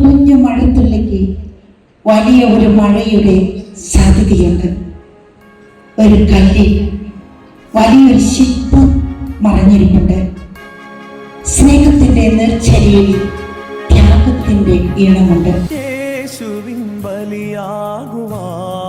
കുഞ്ഞു മഴത്തുള്ളിക്ക് വലിയ ഒരു മഴയുടെ സാധ്യതയുണ്ട്. ഒരു കല്ലിൽ വലിയൊരു ശില്പം മറഞ്ഞിരിപ്പുണ്ട്. സ്നേഹത്തിന്റെ നിർച്ചരിയിൽ ത്യാഗത്തിന്റെ ഈണമുണ്ട്. യേശുവിൻ ബലിയാകുവാൻ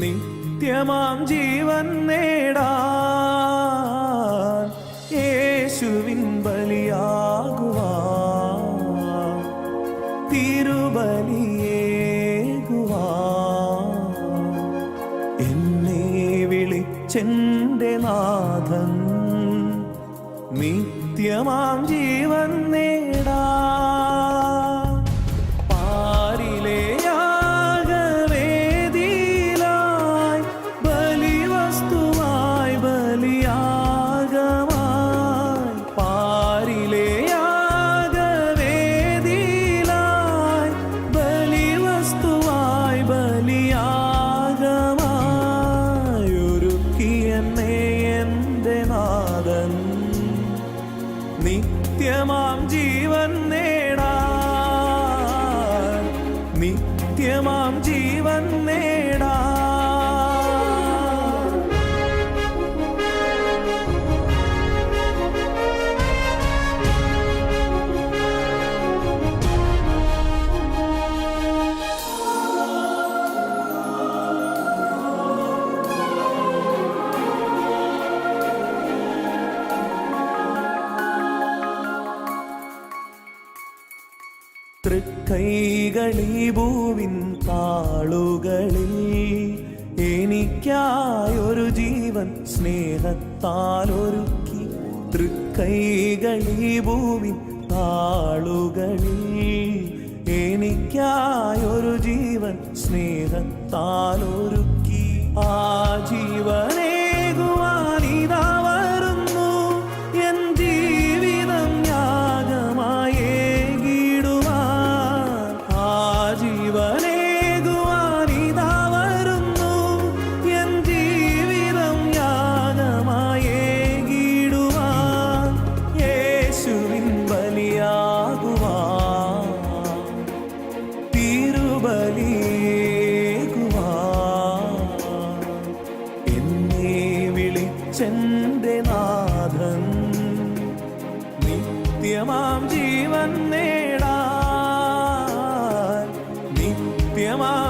നിത്യമാം ജീവൻ നേടാൻ യേശുവിൻ ബലിയാകുവാൻ തിരുബലിയേകുവാ എന്നെ വിളിച്ചെന്റെ നാഥൻ നിത്യമാം ജീവൻ നിത്യമാം ജീവൻ നേടാ നിത്യമാം ജീവൻ തൃക്കൈകളീ ഭൂവിൻ താളുകളിൽ എനിക്കായൊരു ജീവൻ സ്നേഹത്താൽ ഒരുക്കി തൃക്കൈകളീ ഭൂവിൻ താളുകളിൽ എനിക്കായൊരു ജീവൻ സ്നേഹത്താൽ ഒരുക്കി ആ ജീവനേകുവാനിതാ വിളിച്ചെന്റെ നാഥൻ നിത്യമാം ജീവൻ നേടാൻ നിത്യമാം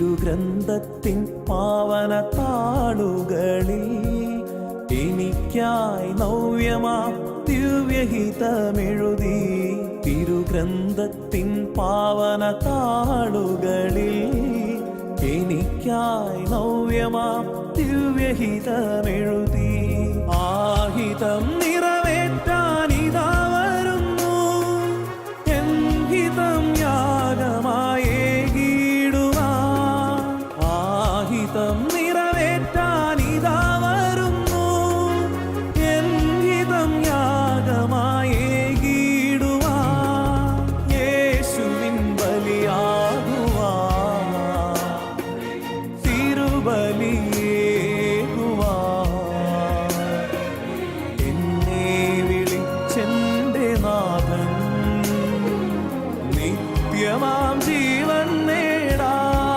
തിരുഗ്രന്ഥത്തിൻ പാവന താളുകളിൽ എനിക്കായി നവ്യമാ ദിവ്യഹിതമെഴുതി. തിരുഗ്രന്ഥത്തിൻ പാവന താളുകളിൽ എനിക്കായി നവ്യമാ ദിവ്യഹിതമെഴുതി. നിത്യമാം ജീവൻ നേടാൻ